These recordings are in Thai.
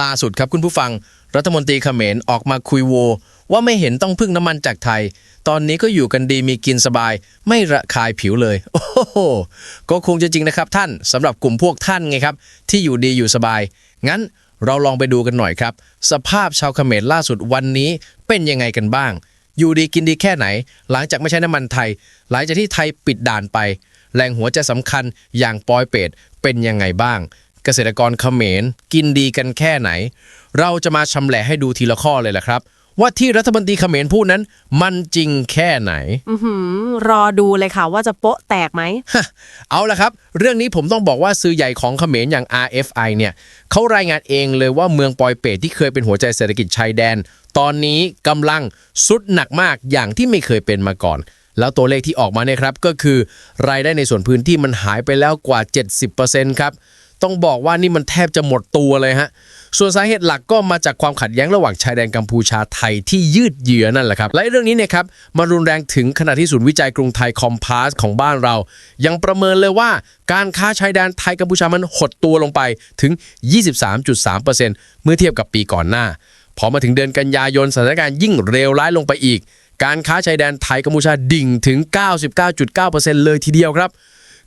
ล่าสุดครับคุณผู้ฟัง รัฐมนตรีเขมรออกมาคุยโว ว่าไม่เห็นต้องพึ่งน้ำมันจากไทย ตอนนี้ก็อยู่กันดีมีกินสบาย ไม่ระคายผิวเลย โอ้โห ก็คงจะจริงนะครับท่านสำหรับกลุ่มพวกท่านไงครับ ที่อยู่ดีอยู่สบาย งั้นเราลองไปดูกันหน่อยครับ สภาพชาวเขมรล่าสุดวันนี้เป็นยังไงกันบ้าง อยู่ดีกินดีแค่ไหน หลังจากไม่ใช้น้ำมันไทย หลังจากที่ไทยปิดด่านไป แหล่งหัวใจสำคัญอย่างปอยเปตเป็นยังไงบ้าง เกษตรกรเขมร กินดีกันแค่ไหน เราจะมาชำแหละให้ดูทีละข้อเลยแหละครับ ว่าที่รัฐมนตรีเขมรพูดนั้น มันจริงแค่ไหน อื้อหือรอดูเลยค่ะว่าจะโป๊ะแตกไหมเอาละครับ เรื่องนี้ผมต้องบอกว่าสื่อใหญ่ของเขมรอย่าง RFI เนี่ยเขารายงานเองเลยว่าเมืองปอยเปตที่เคยเป็นหัวใจเศรษฐกิจชายแดน ตอนนี้กำลังสุดหนักมากอย่างที่ไม่เคยเป็นมาก่อน แล้วตัวเลขที่ออกมาเนี่ยครับก็คือ รายได้ในส่วนพื้นที่มันหายไปแล้วกว่า 70%ครับ ต้องบอกว่านี่มันแทบจะหมดตัวเลยฮะส่วนสาเหตุหลักก็มาจากความขัดแย้งระหว่างชายแดนกัมพูชาไทยที่ยืดเยื้อนั่นแหละครับและเรื่องนี้เนี่ยครับมารุนแรงถึงขณะที่ศูนย์วิจัยกรุงไทยคอมพาสของบ้านเรา ยังประเมินเลยว่าการค้าชายแดนไทยกัมพูชามันหดตัวลงไปถึง 23.3%เมื่อเทียบกับปีก่อนหน้า พอมาถึงเดือนกันยายนสถานการณ์ยิ่งเลวร้ายลงไปอีก การค้าชายแดนไทยกัมพูชาดิ่งถึง 99.9%เลยทีเดียวครับ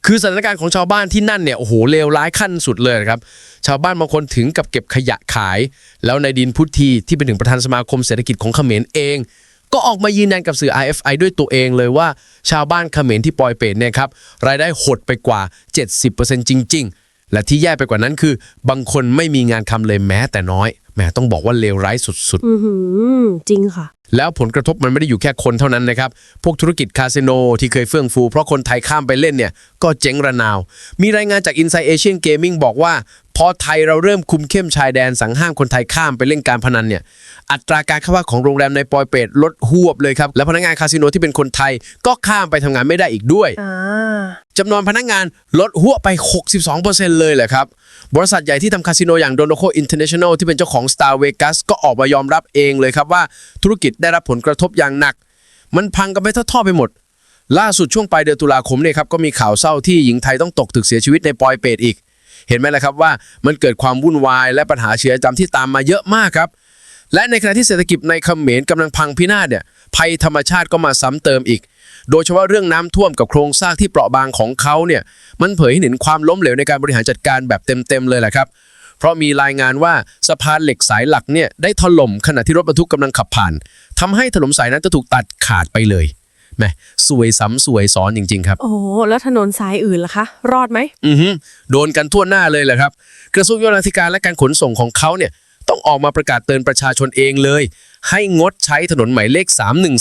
คือสถานการณ์ของชาวบ้านที่นั่นเนี่ยโอ้โหเลวร้ายขั้นสุดเลยครับ ชาวบ้านบางคนถึงกับเก็บขยะขาย แล้วในดินพุทธีที่เป็นถึงประธานสมาคมเศรษฐกิจของเขมรเอง ก็ออกมายืนยันกับสื่อ IFI ด้วยตัวเองเลยว่า ชาวบ้านเขมรที่ปอยเปตเนี่ยครับรายได้หดไปกว่า 70%จริง ๆ และที่แย่ไปกว่านั้นคือ บางคนไม่มีงานทำเลยแม้แต่น้อยแหมต้องบอกว่าเลวร้ายสุดๆ อือหือจริงค่ะ แล้วผลกระทบมันไม่ได้อยู่แค่คนเท่านั้นนะครับ พวกธุรกิจคาสิโนที่เคยเฟื่องฟูเพราะคนไทยข้ามไปเล่นเนี่ยก็เจ๊งระนาว มีรายงานจาก Inside Asian Gaming บอกว่าพอไทยเราเริ่มคุมเข้มชายแดนสั่งห้ามคนไทยข้ามไปเล่นการพนันเนี่ยอัตราการเข้าพักของโรงแรมในปอยเปตลดหวบเลยครับ และพนักงานคาสิโนที่เป็นคนไทยก็ข้ามไปทำงานไม่ได้อีกด้วยอ่าจำนวนพนักงานลดหัวไป 62%เลยแหละครับ บริษัทใหญ่ที่ทำคาสิโนอย่าง Donoco International ที่เป็นเจ้าของ Star Vegas ก็ออกมายอมรับเองเลยครับว่าธุรกิจได้รับผลกระทบอย่างหนัก มันพังกันไปทั่วๆไปหมด ล่าสุดช่วงปลายเดือนตุลาคมเนี่ยครับก็มีข่าวเศร้าที่หญิงไทยต้องตกตึกเสียชีวิตในปอยเปตอีก เห็นไหมล่ะครับว่ามันเกิดความวุ่นวายและปัญหาเชื้อจำที่ตามมาเยอะมากครับ และในขณะที่เศรษฐกิจในเขมรกำลังพังพินาศเนี่ยภัยธรรมชาติก็มาซ้ำเติมอีก โดยเฉพาะเรื่องน้ำท่วมกับโครงสร้างที่เปราะบางของเขาเนี่ยมันเผยให้เห็นความล้มเหลวในการบริหารจัดการแบบเต็มๆเลยแหละครับเพราะมีรายงานว่าสะพานเหล็กสายหลักเนี่ยได้ถล่มขณะที่รถบรรทุกกำลังขับผ่านทำให้ถนนสายนั้นจะถูกตัดขาดไปเลย แหมสวยซ้ำสวยซ้อนจริง ๆ ครับ โอ้โหแล้วถนนสายอื่นล่ะคะ รอดไหมอือฮึโดนกันทั่วหน้าเลยแหละครับ กระทรวงโยธาธิการและการขนส่งของเขาเนี่ยต้องออกมาประกาศเตือนประชาชนเองเลย ให้งดใช้ถนนหมายเลข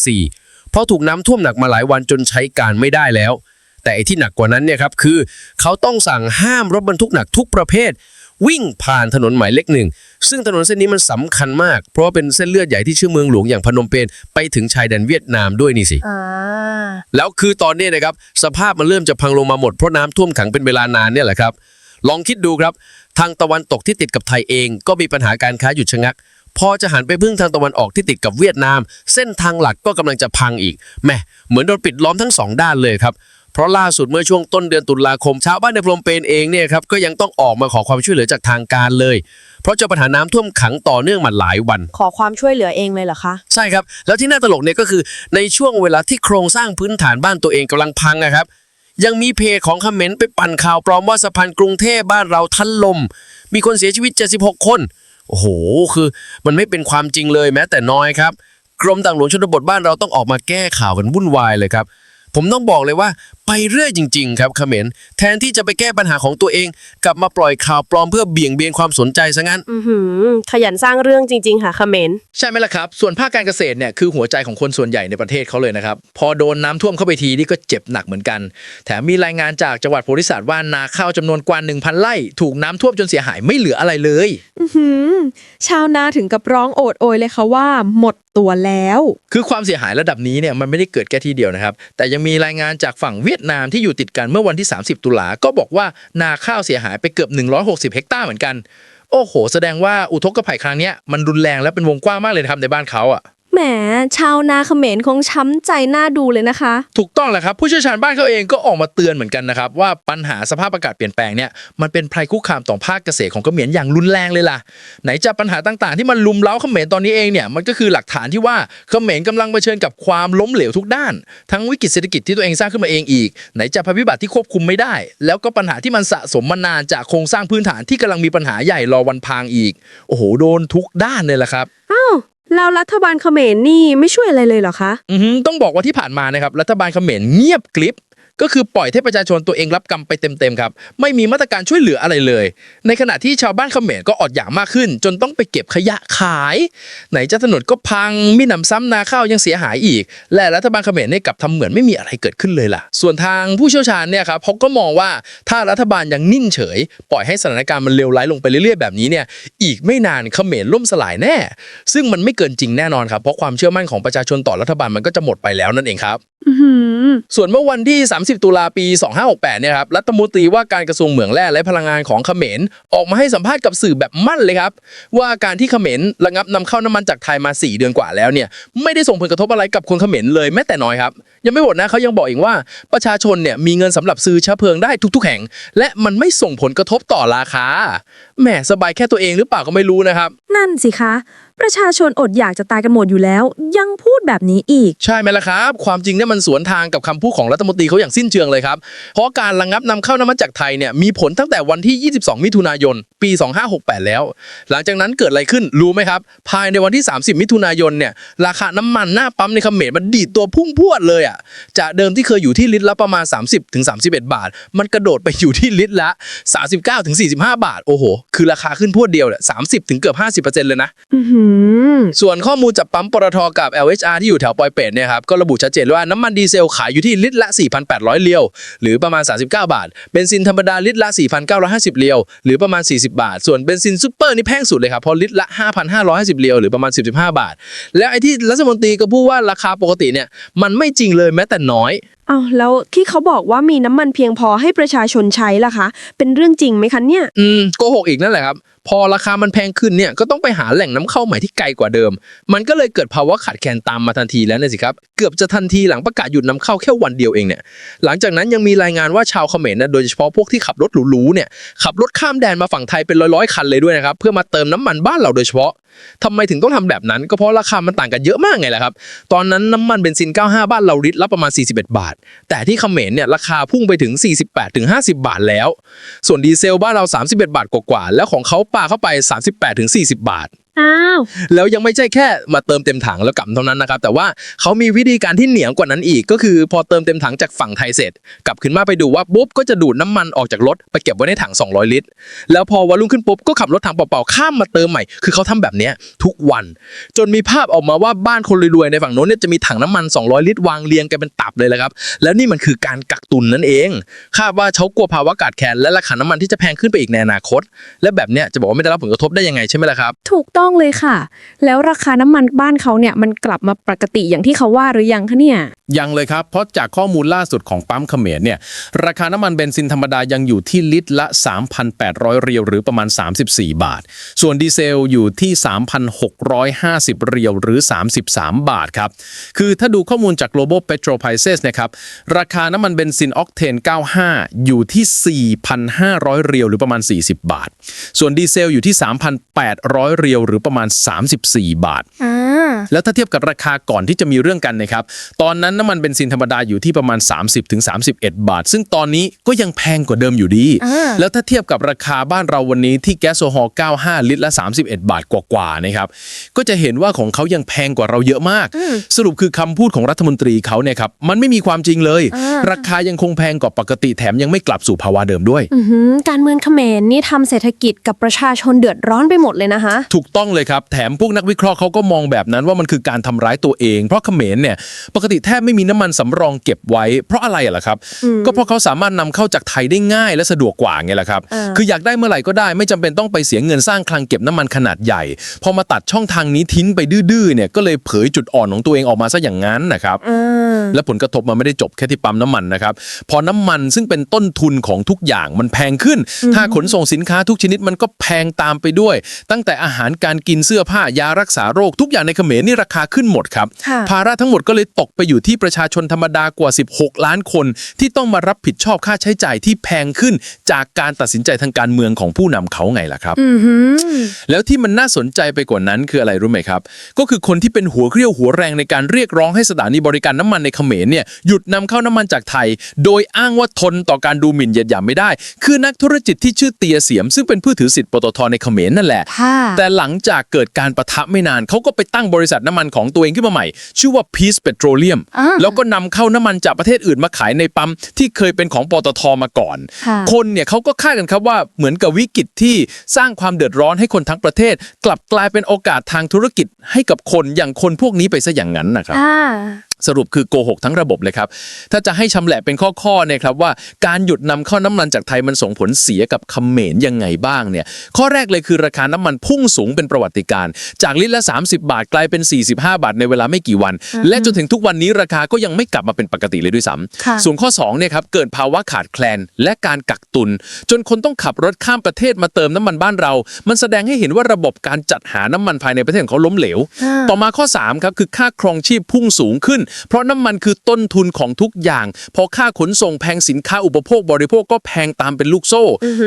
314 เพราะถูกน้ำท่วมหนักมาหลายวันจนใช้การไม่ได้แล้ว แต่ไอ้ที่หนักกว่านั้นเนี่ยครับคือ เขาต้องสั่งห้ามรถบรรทุกหนักทุกประเภท วิ่งผ่านถนนหมายเลขหนึ่ง ซึ่งถนนเส้นนี้มันสำคัญมาก เพราะว่าเป็นเส้นเลือดใหญ่ที่เชื่อมเมืองหลวงอย่างพนมเปญไปถึงชายแดนเวียดนามด้วยนี่สิอ่าแล้วคือตอนนี้นะครับสภาพมันเริ่มจะพังลงมาหมดเพราะน้ำท่วมขังเป็นเวลานานเนี่ยแหละครับ ลองคิดดูครับ ทางตะวันตกที่ติดกับไทยเองก็มีปัญหาการค้าหยุดชะงักพอจะหันไปพึ่งทางตะวันออกที่ติดกับเวียดนาม เส้นทางหลักก็กำลังจะพังอีกแหม่เหมือนโดนปิดล้อมทั้งสองด้านเลยครับ เพราะล่าสุดเมื่อช่วงต้นเดือนตุลาคมชาวบ้านในพรมเปญเองเนี่ยครับก็ยังต้องออกมาขอความช่วยเหลือจากทางการเลย เพราะเจอปัญหาน้ำท่วมขังต่อเนื่องมาหลายวัน ขอความช่วยเหลือเองเลยเหรอคะ ใช่ครับ แล้วที่น่าตลกเนี่ยก็คือในช่วงเวลาที่โครงสร้างพื้นฐานบ้านตัวเองกำลังพังนะครับ ยังมีเพจของคอมเมนต์ไปปั่นข่าวปลอมว่าสะพานกรุงเทพบ้านเราทันลม มีคนเสียชีวิต 76 คน โอ้โห คือมันไม่เป็นความจริงเลยแม้แต่น้อยครับ กรมต่างหลวงชนบทบ้านเราต้องออกมาแก้ข่าวกันวุ่นวายเลยครับ ผมต้องบอกเลยว่าไปเรื่อยจริง ๆ ครับเขมรแทนที่จะไปแก้ปัญหาของตัวเอง กลับมาปล่อยข่าวปลอมเพื่อเบี่ยงเบนความสนใจซะงั้น อือหือขยันสร้างเรื่องจริง ๆ ค่ะเขมรใช่ไหมล่ะครับ ส่วนภาคการเกษตรเนี่ยคือหัวใจของคนส่วนใหญ่ในประเทศเขาเลยนะครับ พอโดนน้ำท่วมเข้าไปทีนี่ก็เจ็บหนักเหมือนกัน แถมมีรายงานจากจังหวัดโพธิสัตว์ว่านาข้าวจำนวนกว่า1,000ไร่ถูกน้ำท่วมจนเสียหายไม่เหลืออะไรเลย อื้อหือชาวนาถึงกับร้องโอดโอยเลยค่ะว่า หมดตัวแล้ว คือความเสียหายระดับนี้เนี่ยมันไม่ได้เกิดแค่ที่เดียวนะครับ แต่ยังมีรายงานจากฝั่งเวียดนามที่อยู่ติดกันเมื่อวันที่ 30 ตุลาก็บอกว่านาข้าวเสียหายไปเกือบ 160 เฮกตาร์เหมือนกัน โอ้โห แสดงว่าอุทกภัยครั้งนี้มันรุนแรงและเป็นวงกว้างมากเลยนะครับในบ้านเขาอะ แหมชาวนาเขมรคงช้ำใจหน้าดูเลยนะคะ ถูกต้องแหละครับผู้เชี่ยวชาญบ้านเขาเองก็ออกมาเตือนเหมือนกันนะครับ ว่าปัญหาสภาพอากาศเปลี่ยนแปลงเนี่ยมันเป็นภัยคุกคามต่อภาคเกษตรของเขมรอย่างรุนแรงเลยล่ะ ไหนจะปัญหาต่างๆ ที่มันลุมเล้าเขมรตอนนี้เองเนี่ยมันก็คือหลักฐานที่ว่าเขมรกำลังเผชิญกับความล้มเหลวทุกด้าน ทั้งวิกฤตเศรษฐกิจที่ตัวเองสร้างขึ้นมาเองอีก ไหนจะภัยพิบัติที่ควบคุมไม่ได้ แล้วก็ปัญหาที่มันสะสมมานานจากโครงสร้างพื้นฐานที่กำลังมีปัญหาใหญ่รอวันพังอีก โอ้โหโดนทุกด้านเลยล่ะครับ แล้วรัฐบาลเขมรนี่ไม่ช่วยอะไรเลยเหรอคะ อือหือต้องบอกว่าที่ผ่านมานะครับรัฐบาลเขมรเงียบกริบ ก็คือปล่อยให้ประชาชนตัวเองรับกรรมไปเต็มๆครับ ไม่มีมาตรการช่วยเหลืออะไรเลย ในขณะที่ชาวบ้านเขมรก็อดอยากมากขึ้น จนต้องไปเก็บขยะขาย ไหนจะถนนก็พังมีหนำซ้ำนาข้าวยังเสียหายอีก และรัฐบาลเขมรเนี่ยกลับทำเหมือนไม่มีอะไรเกิดขึ้นเลยล่ะ ส่วนทางผู้เชี่ยวชาญเนี่ยครับเขาก็มองว่าถ้ารัฐบาลยังนิ่งเฉย ปล่อยให้สถานการณ์มันเลวร้ายลงไปเรื่อยๆแบบนี้เนี่ยอีกไม่นานเขมรล่มสลายแน่ ซึ่งมันไม่เกินจริงแน่นอนครับเพราะความเชื่อมั่นของประชาชนต่อรัฐบาลมันก็จะหมดไปแล้วนั่นเองครับอือหือส่วนเมื่อวันที่30 ตุลาปี 2568 เนี่ยครับ รัฐมนตรีว่าการกระทรวงเหมืองแร่และพลังงานของเขมร ออกมาให้สัมภาษณ์กับสื่อแบบมั่นเลยครับ ว่าการที่เขมรระงับนำเข้าน้ำมันจากไทยมา 4 เดือนกว่าแล้วเนี่ยไม่ได้ส่งผลกระทบอะไรกับคนเขมรเลยแม้แต่น้อยครับ ยังไม่หมดนะเขายังบอกอีกว่าประชาชนเนี่ยมีเงินสำหรับซื้อเชื้อเพลิงได้ทุก ๆ แห่ง และมันไม่ส่งผลกระทบต่อราคาแหมสบายแค่ตัวเองหรือเปล่าก็ไม่รู้นะครับ นั่นสิคะ ประชาชนอดอยากจะตายกันหมดอยู่แล้ว ยังพูดแบบนี้อีก ใช่ไหมล่ะครับ ความจริงเนี่ยมันสวนทางกับคำพูดของรัฐมนตรีเขาอย่างสิ้นเชิงเลยครับ เพราะการระงับนำเข้าน้ำมันจากไทยเนี่ยมีผลตั้งแต่วันที่ 22 มิถุนายน ปี 2568 แล้ว หลังจากนั้นเกิดอะไรขึ้นรู้ไหมครับ ภายในวันที่ 30 มิถุนายนเนี่ยราคาน้ำมันหน้าปั๊มในเขมรมันดีดตัวพุ่งพรวดเลยอะจากเดิมที่เคยอยู่ที่ลิตรละประมาณ 30ถึง31 บาท มันกระโดดไปอยู่ที่ลิตรละ 39ถึง45 บาทโอ้โหคือราคาขึ้นพรวดเดียวเนี่ย30ถึงเกือบ50%เลยนะอือหือส่วนข้อมูลจากปั๊มปตทกับ LHR ที่อยู่แถวปอยเป็ดเนี่ยครับก็ระบุชัดเจนว่าน้ำมันดีเซลขายอยู่ที่ลิตรละ 4,800 เรียว หรือประมาณ 39 บาท เบนซินธรรมดาลิตรละ 4,950 เรียว หรือประมาณ 40 บาท ส่วนเบนซินซูเปอร์นี่แพงสุดเลยครับเพราะลิตรละ 5,550 เรียว หรือประมาณ 15 บาท แล้วไอ้ที่รัฐมนตรีก็พูดว่าราคาปกติเนี่ยมันไม่จริงเลยแม้แต่น้อยเอ้าวแล้วที่เขาบอกว่ามีน้ำมันเพียงพอให้ประชาชนใช้ล่ะคะ เป็นเรื่องจริงไหมคะเนี่ย อืมโกหกอีกนั่นแหละครับพอราคามันแพงขึ้นเนี่ยก็ต้องไปหาแหล่งน้ำเข้าใหม่ที่ไกลกว่าเดิม มันก็เลยเกิดภาวะขาดแคลนตามมาทันทีแล้วนี่สิครับเกือบจะทันทีหลังประกาศหยุดนำเข้าแค่วันเดียวเองเนี่ยหลังจากนั้นยังมีรายงานว่าชาวเขมรนะโดยเฉพาะพวกที่ขับรถหรูๆเนี่ยขับรถข้ามแดนมาฝั่งไทยเป็นร้อยๆคันเลยด้วยนะครับเพื่อมาเติมน้ำมันบ้านเราโดยเฉพาะทำไมถึงต้องทำแบบนั้น ก็เพราะราคามันต่างกันเยอะมากไงล่ะครับ ตอนนั้นน้ำมันเบนซิน 95 บ้านเราลิตรละประมาณ 41 บาท แต่ที่เขมรเนี่ยราคาพุ่งไปถึง 48-50 บาทแล้ว ส่วนดีเซลบ้านเรา 31 บาทกว่าๆแล้วของเขาปาเข้าไป 38-40 บาท อ้าวแล้วยังไม่ใช่แค่มาเติมเต็มถังแล้วกลับเท่านั้นนะครับ แต่ว่าเขามีวิธีการที่เหนียวกว่านั้นอีก ก็คือพอเติมเต็มถังจากฝั่งไทยเสร็จ กลับขึ้นมาไปดูว่าปุ๊บก็จะดูดน้ำมันออกจากรถไปเก็บไว้ในถัง 200 ลิตร แล้วพอวันรุ่งขึ้นปุ๊บก็ขับรถถังเปล่าๆข้ามมาเติมใหม่ คือเขาทำแบบเนี้ยทุกวัน จนมีภาพออกมาว่าบ้านคนรวยๆในฝั่งโน้นเนี่ยจะมีถังน้ำมัน 200 ลิตรวางเรียงกันเป็นตับเลยแหละครับ แล้วนี่มันคือการกักตุนนั่นเองคาดว่าเขากลัวภาวะขาดแคลนและราคาน้ำมันที่จะแพงขึ้นไปอีกในอนาคต และแบบเนี้ยจะบอกว่าไม่ได้รับผลกระทบได้ยังไงใช่ไหมล่ะครับถูกต้ององเลยค่ะ แล้วราคาน้ำมันบ้านเขาเนี่ยมันกลับมาปกติอย่างที่เขาว่าหรือยังคะเนี่ย ยังเลยครับ เพราะจากข้อมูลล่าสุดของปั๊มเขมรเนี่ยราคาน้ำมันเบนซินธรรมดายังอยู่ที่ลิตรละ 3,800 เรียวหรือประมาณ 34 บาท ส่วนดีเซลอยู่ที่ 3,650 เรียวหรือ 33 บาทครับ คือถ้าดูข้อมูลจาก global petrol prices นะครับราคาน้ำมันเบนซินออกเทน 95 อยู่ที่ 4,500 เรียวหรือประมาณ 40 บาท ส่วนดีเซลอยู่ที่ 3,800 เรียวรือประมาณ 34 บาทอ่า แล้วถ้าเทียบกับราคาก่อนที่จะมีเรื่องกันนะครับ ตอนนั้นน้ำมันเบนซินธรรมดาอยู่ที่ประมาณ 30-31 บาท ซึ่งตอนนี้ก็ยังแพงกว่าเดิมอยู่ดีอ่าแล้วถ้าเทียบกับราคาบ้านเราวันนี้ที่แก๊สโซฮอล์95 ลิตรละ 31 บาทกว่าๆนะครับ ก็จะเห็นว่าของเขายังแพงกว่าเราเยอะมาก สรุปคือคำพูดของรัฐมนตรีเขาเนี่ยครับ มันไม่มีความจริงเลย ราคายังคงแพงกว่าปกติแถมยังไม่กลับสู่ภาวะเดิมด้วยอือหือการเมืองเขมรนี่ทำเศรษฐกิจกับประชาชนเดือดร้อนไปหมดเลยนะคะ ถูกต้องเลยครับ แถมพวกนักวิเคราะห์เขาก็มองแบบนั้นว่ามันคือการทำร้ายตัวเอง เพราะเขมรเนี่ยปกติแทบไม่มีน้ำมันสำรองเก็บไว้ เพราะอะไรอะล่ะครับ ก็เพราะเขาสามารถนำเข้าจากไทยได้ง่ายและสะดวกกว่าไงล่ะครับอ่าคืออยากได้เมื่อไหร่ก็ได้ไม่จำเป็นต้องไปเสียเงินสร้างคลังเก็บน้ำมันขนาดใหญ่ พอมาตัดช่องทางนี้ทิ้งไปดื้อๆเนี่ยก็เลยเผยจุดอ่อนของตัวเองออกมาซะอย่างนั้นนะครับอ่า และผลกระทบมันไม่ได้จบแค่ที่ปั๊มน้ำมันนะครับ พอน้ำมันซึ่งเป็นต้นทุนของทุกอย่างมันแพงขึ้น ถ้าขนส่งสินค้าทุกชนิดมันก็แพงตามไปด้วย ตั้งแต่อาหารการกินเสื้อผ้ายารักษาโรคทุกอย่างในเขมรนี่ราคาขึ้นหมดครับค่ะภาระทั้งหมดก็เลยตกไปอยู่ที่ประชาชนธรรมดากว่า 16 ล้านคน ที่ต้องมารับผิดชอบค่าใช้จ่ายที่แพงขึ้น จากการตัดสินใจทางการเมืองของผู้นำเขาไงล่ะครับอือหือแล้วที่มันน่าสนใจไปกว่านั้นคืออะไรรู้ไหมครับ ก็คือคนที่เป็นหัวเกรี้ยวหัวแรงในการเรียกร้องให้สถานีบริการน้ำมันในเขมรเนี่ยหยุดนำเข้าน้ำมันจากไทย โดยอ้างว่าทนต่อการดูหมิ่นเหยียดหยามไม่ได้ คือนักธุรกิจที่ชื่อเตียเสียม ซึ่งเป็นผู้ถือสิทธิ์ปตทในเขมรนั่นแหละค่ะแต่หลังจากเกิดการประทะไม่นานเขาก็ไปตั้งบริษัทน้ำมันของตัวเองขึ้นมาใหม่ ชื่อว่า Peace Petroleum อ่าแล้วก็นำเข้าน้ำมันจากประเทศอื่นมาขายในปั๊มที่เคยเป็นของปตทมาก่อนค่ะคนเนี่ยเขาก็คาดกันครับว่าเหมือนกับวิกฤตที่สร้างความเดือดร้อนให้คนทั้งประเทศ กลับกลายเป็นโอกาสทางธุรกิจให้กับคนอย่างคนพวกนี้ไปซะอย่างนั้นนะครับอ่า สรุปคือโกหกทั้งระบบเลยครับ ถ้าจะให้ชำแหละเป็นข้อๆเนี่ยครับว่าการหยุดนำเข้าน้ำมันจากไทยมันส่งผลเสียกับเขมรยังไงบ้างเนี่ย ข้อแรกเลยคือราคาน้ำมันพุ่งสูงเป็นประวัติการณ์จากลิตรละ 30 บาทกลายเป็น 45 บาทในเวลาไม่กี่วัน และจนถึงทุกวันนี้ราคาก็ยังไม่กลับมาเป็นปกติเลยด้วยซ้ค่ะำส่วนข้อ2เนี่ยครับเกิดภาวะขาดแคลนและการกักตุน จนคนต้องขับรถข้ามประเทศมาเติมน้ำมันบ้านเรา มันแสดงให้เห็นว่าระบบการจัดหาน้ำมันภายในประเทศของเขาล้มเหลว ต่อมาข้อ3ครับคือค่าครองชีพพุ่งสูงขึ้นเพราะน้ำมันคือต้นทุนของทุกอย่าง พอค่าขนส่งแพงสินค้าอุปโภคบริโภคก็แพงตามเป็นลูกโซ่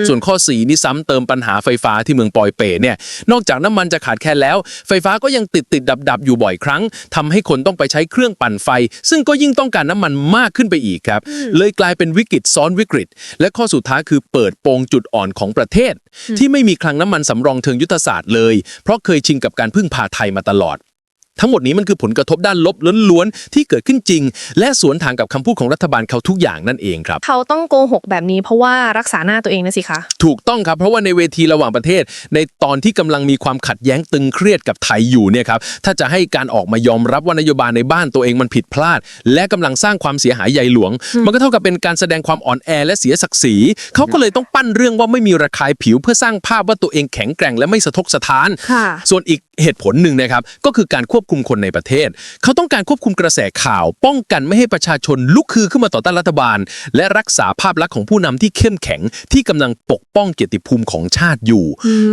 ส่วนข้อ4นี่ซ้ำเติมปัญหาไฟฟ้าที่เมืองปอยเปตเนี่ยนอกจากน้ำมันจะขาดแคลนแล้ว ไฟฟ้าก็ยังติดติดดับดับๆอยู่บ่อยครั้งทำให้คนต้องไปใช้เครื่องปั่นไฟ ซึ่งก็ยิ่งต้องการน้ำมันมากขึ้นไปอีกครับ เลยกลายเป็นวิกฤตซ้อนวิกฤต และข้อสุดท้ายคือเปิดโปงจุดอ่อนของประเทศ ที่ไม่มีคลังน้ำมันสำรองเชิงยุทธศาสตร์เลย เพราะเคยชินกับการพึ่งพาไทยมาตลอด ทั้งหมดนี้มันคือผลกระทบด้านลบล้วนๆที่เกิดขึ้นจริง และสวนทางกับคำพูดของรัฐบาลเขาทุกอย่างนั่นเองครับ เขาต้องโกหกแบบนี้เพราะว่ารักษาหน้าตัวเองนะสิคะ ถูกต้องครับเพราะว่าในเวทีระหว่างประเทศ ในตอนที่กำลังมีความขัดแย้งตึงเครียดกับไทยอยู่เนี่ยครับถ้าจะให้การออกมายอมรับว่านโยบายในบ้านตัวเองมันผิดพลาด และกำลังสร้างความเสียหายใหญ่หลวง มันก็เท่ากับเป็นการแสดงความอ่อนแอและเสียศักดิ์ศรีเขาก็เลยต้องปั้นเรื่องว่าไม่มีระคายผิวเพื่อสร้างภาพว่าตัวเองแข็งแกร่งและไม่สะทกสะท้าน ค่ะ ส่วนอีกเหตุผลหนึ่งนะครับก็คือการควบคุมคนในประเทศ เขาต้องการควบคุมกระแสข่าว ป้องกันไม่ให้ประชาชนลุกคือขึ้นมาต่อต้านรัฐบาล และรักษาภาพลักษณ์ของผู้นำที่เข้มแข็ง ที่กำลังปกป้องเกียรติภูมิของชาติอยู่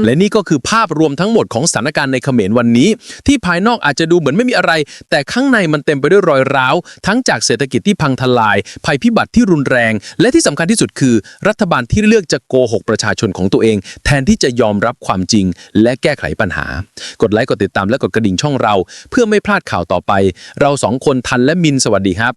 และนี่ก็คือภาพรวมทั้งหมดของสถานการณ์ในเขมรวันนี้ ที่ภายนอกอาจจะดูเหมือนไม่มีอะไร แต่ข้างในมันเต็มไปด้วยรอยร้าว ทั้งจากเศรษฐกิจที่พังทลาย ภัยพิบัติที่รุนแรง และที่สำคัญที่สุดคือ รัฐบาลที่เลือกจะโกหกประชาชนของตัวเอง แทนที่จะยอมรับความจริง และแก้ไขปัญหา กดไลค์กดติดตามและกดกระดิ่งช่องเราเพื่อไม่พลาดข่าวต่อไป เราสองคนทันและมินสวัสดีครับ